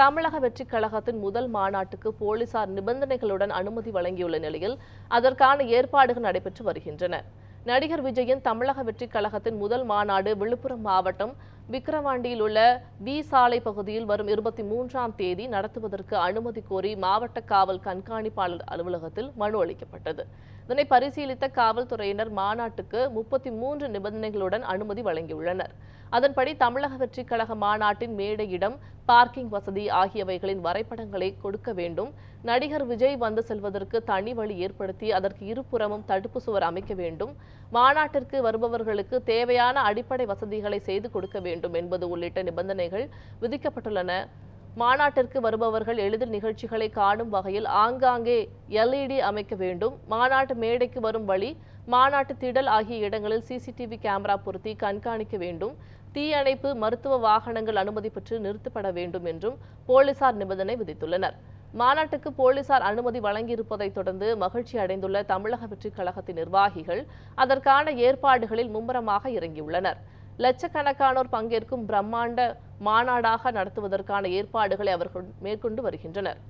தமிழக வெற்றிக் கழகத்தின் முதல் மாநாட்டுக்கு போலீசார் நிபந்தனைகளுடன் அனுமதி வழங்கியுள்ள நிலையில் அதற்கான ஏற்பாடுகள் நடைபெற்று வருகின்றன. நடிகர் விஜயின் தமிழக வெற்றிக் கழகத்தின் முதல் மாநாடு விழுப்புரம் மாவட்டம் விக்கிரவாண்டியில் உள்ள வி சாலை பகுதியில் வரும் இருபத்தி மூன்றாம் தேதி நடத்துவதற்கு அனுமதி கோரி மாவட்ட காவல் கண்காணிப்பாளர் அலுவலகத்தில் மனு அளிக்கப்பட்டது. இதனை பரிசீலித்த காவல்துறையினர் மாநாட்டுக்கு முப்பத்தி மூன்று நிபந்தனைகளுடன் அனுமதி வழங்கியுள்ளனர். அதன்படி தமிழக வெற்றிக் கழக மாநாட்டின் மேடையிடம் பார்க்கிங் வசதி ஆகியவைகளின் வரைபடங்களை கொடுக்க வேண்டும். நடிகர் விஜய் வந்து செல்வதற்கு தனி வழி ஏற்படுத்தி அதற்கு இருபுறமும் தடுப்பு சுவர் அமைக்க வேண்டும். மாநாட்டிற்கு வருபவர்களுக்கு தேவையான அடிப்படை வசதிகளை செய்து கொடுக்க வேண்டும் என்பது உள்ளிட்ட நிபந்தனைகள் விதிக்கப்பட்டுள்ளன. மாநாட்டிற்கு வருபவர்கள் எளிதில் நிகழ்ச்சிகளை காணும் வகையில் ஆங்காங்கே எல்இடி அமைக்க வேண்டும். மாநாட்டு மேடைக்கு வரும் வழி மாநாட்டு திடல் ஆகிய இடங்களில் சிசிடிவி கேமரா பொருத்தி கண்காணிக்க வேண்டும். தீயணைப்பு மருத்துவ வாகனங்கள் அனுமதி பெற்று நிறுத்தப்பட வேண்டும் என்றும் போலீசார் நிபந்தனை விதித்துள்ளனர். மாநாட்டுக்கு போலீசார் அனுமதி வழங்கியிருப்பதைத் தொடர்ந்து மகிழ்ச்சி அடைந்துள்ள தமிழக வெற்றிக் கழகத்தின் நிர்வாகிகள் அதற்கான ஏற்பாடுகளில் மும்முரமாக இறங்கியுள்ளனர். லட்சக்கணக்கானோர் பங்கேற்கும் பிரம்மாண்ட மாநாடாக நடத்துவதற்கான ஏற்பாடுகளை அவர்கள் மேற்கொண்டு வருகின்றனர்.